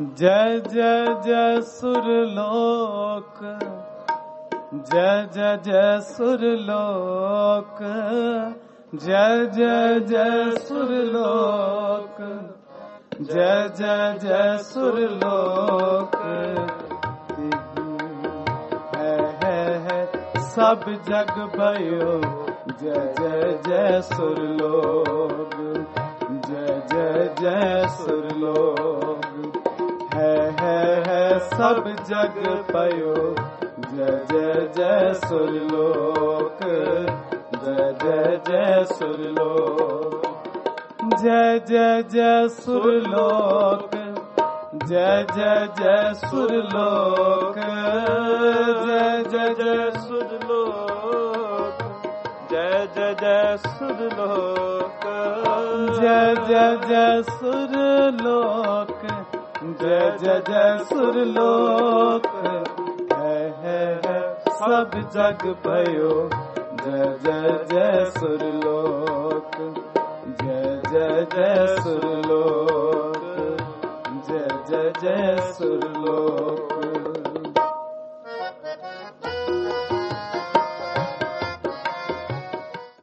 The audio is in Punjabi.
ਜੈ ਜੈ ਜੈ ਸੁਰ ਲੋਕ ਜੈ ਜੈ ਜੈ ਸੁਰ ਲੋਕ ਜੈ ਜੈ ਜੈ ਸੁਰ ਲੋਕ ਜੈ ਜੈ ਜੈ ਸੁਰ ਲੋਕ ਹੈ ਹੈ ਹੈ ਸਭ ਜਗ ਭਇਓ ਜੈ ਜੈ ਜੈ ਸੁਰ ਲੋਕ ਜੈ ਜੈ ਜੈ ਸੁਰ ਲੋਕ ਸਭ ਜਗ ਪਇਓ। ਜੈ ਜੈ ਜੈ ਸੁਰ ਲੋਕ। ਜੈ ਜੈ ਜੈ ਸੁਰ ਲੋਕ। ਜੈ ਜੈ ਜੈ ਸੁਰ ਲੋਕ। ਜੈ ਜੈ ਜੈ ਸੁਰ ਲੋਕ। ਜੈ ਜੈ ਜੈ ਸੁਰ ਲੋਕ। ਜੈ ਜੈ ਜੈ ਸੁਰ ਲੋਕ। ਜੈ ਜੈ ਜੈ ਸੁਰ ਲੋਕ। जय जय जय सुरलोक है है सब जग भयो जय जय जय सुरलोक जय जय जय सुरलोक जय जय जय सुरलोक